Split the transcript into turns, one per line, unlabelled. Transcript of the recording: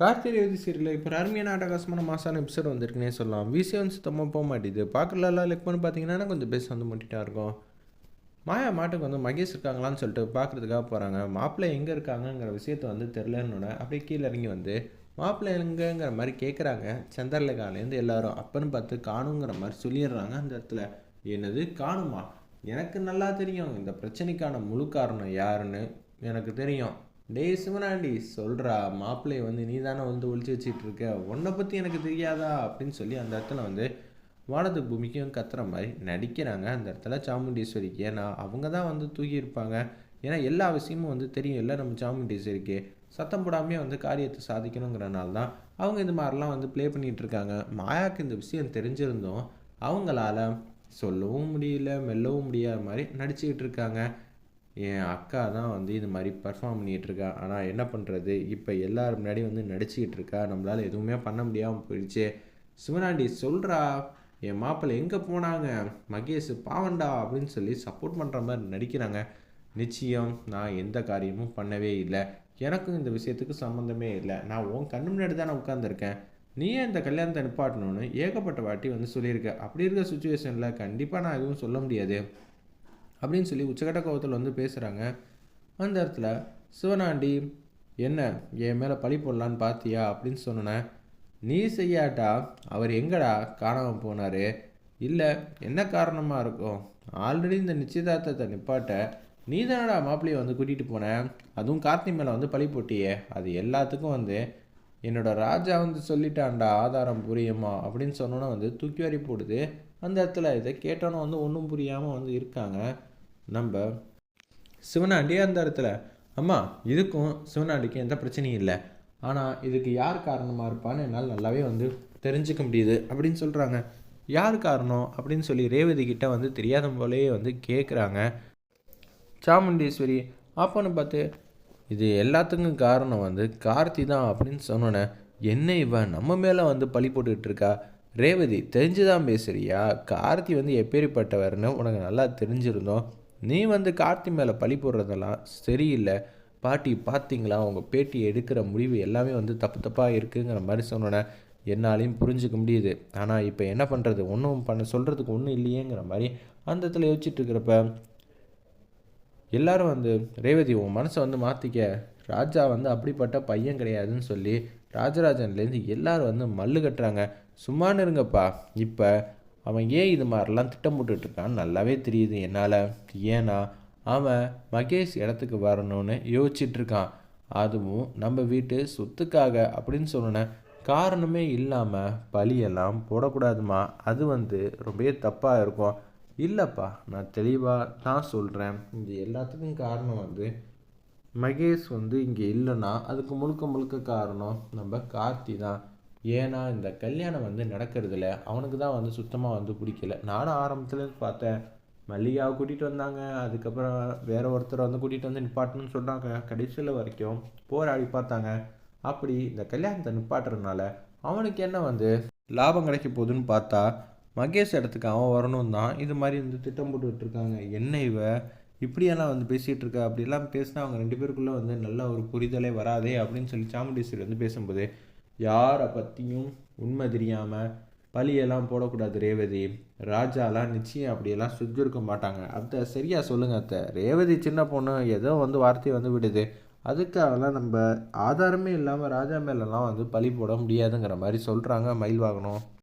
Karthigai Revathi serial இப்போ அருமையான அட்டகாசமான மாசான எபிசோட் வந்திருக்குன்னே சொல்லலாம். விசி வந்து சுத்தமாக போக மாட்டேது பார்க்கலாம் லைக் பண்ணி பார்த்தீங்கன்னா கொஞ்சம் பேச வந்து முட்டிட்டா இருக்கும். மாயா மாட்டுக்கு வந்து மகேஷ் இருக்காங்களான்னு சொல்லிட்டு பார்க்குறதுக்காக போகிறாங்க மாப்பிள்ளை எங்கே இருக்காங்கங்கிற விஷயத்த வந்து தெரிலன்னு அப்படியே கீழே இறங்கி வந்து மாப்பிள்ளை எங்கங்கிற மாதிரி கேட்குறாங்க சந்திரலேகாலேருந்து எல்லாரும் அப்பன்னு பார்த்து காணுங்கிற மாதிரி சொல்லிடுறாங்க அந்த இடத்துல. என்னது? காணுமா? எனக்கு நல்லா தெரியும். இந்த பிரச்சனைக்கான முழு காரணம் யாருன்னு எனக்கு தெரியும். டேய் சிவனாண்டி சொல்கிறா மாப்பிள்ளையை வந்து நீ தானே வந்து ஒழிச்சு வச்சுட்டு இருக்க உன்னை பற்றி எனக்கு தெரியாதா? அப்படின்னு சொல்லி அந்த இடத்துல வந்து வானத்து பூமிக்கும் கத்துற மாதிரி நடிக்கிறாங்க. அந்த இடத்துல சாமுண்டீஸ்வரிக்கு. ஏன்னா அவங்க தான் வந்து தூக்கியிருப்பாங்க. ஏன்னா எல்லா விஷயமும் வந்து தெரியும். இல்லை நம்ம சாமுண்டீஸ்வரிக்கு. சத்தம் போடாமே வந்து காரியத்தை சாதிக்கணுங்கிறனால தான் அவங்க இந்த மாதிரிலாம் வந்து ப்ளே பண்ணிகிட்டு இருக்காங்க மாயாவுக்கு இந்த விஷயம் தெரிஞ்சிருந்தோம் அவங்களால சொல்லவும் முடியல மெல்லவும் முடியாத மாதிரி நடிச்சுக்கிட்டு இருக்காங்க என் அக்கா தான் வந்து இது மாதிரி பர்ஃபார்ம் பண்ணிகிட்ருக்கா. ஆனால் என்ன பண்ணுறது இப்போ எல்லோரும் முன்னாடி வந்து நடிச்சுக்கிட்டு இருக்கா நம்மளால் எதுவுமே பண்ண முடியாமல் போயிடுச்சு. சிவனாண்டி சொல்கிறா என் மாப்பிள்ளை எங்கே போனாங்க? மகேஷ் பாவண்டா அப்படின்னு சொல்லி சப்போர்ட் பண்ணுற மாதிரி நடிக்கிறாங்க. நிச்சயம் நான் எந்த காரியமும் பண்ணவே இல்லை. எனக்கும் இந்த விஷயத்துக்கு சம்மந்தமே இல்லை. நான் உன் கண்ணு முன்னாடி தானே உட்காந்துருக்கேன் நீயே இந்த கல்யாணத்தை நிப்பாட்டணும்னு ஏகப்பட்ட வாட்டி வந்து சொல்லியிருக்க. அப்படி இருக்க சுச்சுவேஷனில் கண்டிப்பாக நான் எதுவும் சொல்ல முடியாது. அப்படின்னு சொல்லி உச்சக்கட்ட கோவத்தில் வந்து பேசுகிறாங்க அந்த இடத்துல சிவனாண்டி என்ன? என் மேலே பழி போடலான்னு பார்த்தியா அப்படின்னு சொன்னேன் நீ செய்யாட்டா? அவர் எங்கடா? காணாமல் போனார். இல்லை என்ன காரணமாக இருக்கும்? ஆல்ரெடி இந்த நிச்சயதார்த்தத்தை நிப்பாட்ட நீ தானடா மாப்பிள்ளையை வந்து கூட்டிகிட்டு போனேன் அதுவும் கார்த்தி மேலே வந்து பழி போட்டியே. அது எல்லாத்துக்கும் வந்து என்னோட ராஜா வந்து சொல்லிட்டான்டா ஆதாரம் புரியுமா? அப்படின்னு சொன்னோன்னே வந்து தூக்கி வாரி போடுது. அந்த இடத்துல இதை கேட்டோன்னே வந்து ஒன்றும் புரியாமல் வந்து இருக்காங்க. நம்ம சிவனாண்டி அந்த இடத்துல அம்மா இதுக்கும் சிவனாண்டிக்கும் எந்த பிரச்சனையும் இல்லை. ஆனால் இதுக்கு யார் காரணமாக இருப்பான்னு என்னால் நல்லாவே வந்து தெரிஞ்சுக்க முடியுது அப்படின்னு சொல்கிறாங்க யார் காரணம்? அப்படின்னு சொல்லி ரேவதி கிட்ட வந்து தெரியாத போலேயே வந்து கேட்குறாங்க சாமுண்டீஸ்வரி அப்போன்னு பார்த்து இது எல்லாத்துக்கும் காரணம் வந்து கார்த்தி தான் அப்படின்னு சொன்னோன்னே என்ன இவன் நம்ம மேலே வந்து பழி போட்டுக்கிட்டு இருக்கா? ரேவதி தெரிஞ்சுதான் பேசுறியா? கார்த்தி வந்து எப்பேறிப்பட்டவர்னு உனக்கு நல்லா தெரிஞ்சிருந்தோம். நீ வந்து கார்த்தி மேலே பழி போடுறதெல்லாம் சரியில்லை. பாட்டி பார்த்தீங்களா உங்கள் பேட்டி எடுக்கிற முடிவு எல்லாமே வந்து தப்பு தப்பாக இருக்குங்கிற மாதிரி சொன்னோன்னே என்னாலையும் புரிஞ்சுக்க முடியுது. ஆனால் இப்போ என்ன பண்ணுறது ஒன்றும் பண்ண சொல்கிறதுக்கு ஒன்றும் இல்லையேங்கிற மாதிரி அந்த இடத்துல யோசிச்சுட்டு இருக்கிறப்ப எல்லாரும் வந்து ரேவதி உன் மனசை வந்து மாற்றிக்க ராஜா வந்து அப்படிப்பட்ட பையன் கிடையாதுன்னு சொல்லி ராஜராஜன்லேருந்து எல்லாரும் வந்து மல்லு கட்டுறாங்க. சும்மானு இருங்கப்பா. இப்போ அவன் ஏன் இது மாதிரிலாம் திட்டம் போட்டுட்ருக்கான்னு நல்லாவே தெரியுது என்னால். ஏன்னா அவன் மகேஷ் இடத்துக்கு வரணும்னு யோசிச்சிட்ருக்கான். அதுவும் நம்ம வீட்டு சொத்துக்காக அப்படின்னு சொன்னேன் காரணமே இல்லாமல் பழியெல்லாம் போடக்கூடாதுமா. அது வந்து ரொம்பவே தப்பாக இருக்கும். இல்லைப்பா நான் தெளிவாக தான் சொல்கிறேன் இது எல்லாத்துக்கும் காரணம் வந்து மகேஷ் வந்து இங்கே இல்லைன்னா அதுக்கு முழுக்க முழுக்க காரணம் நம்ம கார்த்தி தான். ஏன்னா இந்த கல்யாணம் வந்து நடக்கிறதுல அவனுக்கு தான் வந்து சுத்தமாக வந்து பிடிக்கல. நானும் ஆரம்பத்தில் பார்த்தேன். மல்லிகாவை கூட்டிகிட்டு வந்தாங்க. அதுக்கப்புறம் வேற ஒருத்தரை வந்து கூட்டிகிட்டு வந்து நிப்பாட்டணும்னு சொன்னாங்க. கடைசியில் வரைக்கும் போராடி பார்த்தாங்க. அப்படி இந்த கல்யாணத்தை நிப்பாட்டுறதுனால அவனுக்கு என்ன வந்து லாபம் கிடைக்க போகுதுன்னு பார்த்தா மகேஷ் இடத்துக்கு அவன் வரணும் தான் இது மாதிரி வந்து திட்டம் போட்டுக்கிட்டு இருக்காங்க என்ன இவ? இப்படியெல்லாம் வந்து பேசிகிட்டு இருக்கா? அப்படிலாம் பேசினா அவங்க ரெண்டு பேருக்குள்ளே வந்து நல்ல ஒரு புரிதலே வராதே அப்படின்னு சொல்லி சாமுண்டீஸ்வரி வந்து பேசும்போது யாரை பற்றியும் உண்மை தெரியாமல் பழியெல்லாம் போடக்கூடாது ரேவதி. ராஜாலாம் நிச்சயம் அப்படியெல்லாம் சுற்றிருக்க மாட்டாங்க. அத்தை சரியாக சொல்லுங்கள் அத்தை. ரேவதி சின்ன பொண்ணு ஏதோ வந்து வார்த்தை வந்து விடுது. அதுக்காகலாம் நம்ம ஆதாரமே இல்லாமல் ராஜா மேலெல்லாம் வந்து பழி போட முடியாதுங்கிற மாதிரி சொல்கிறாங்க மயில் வாகனம்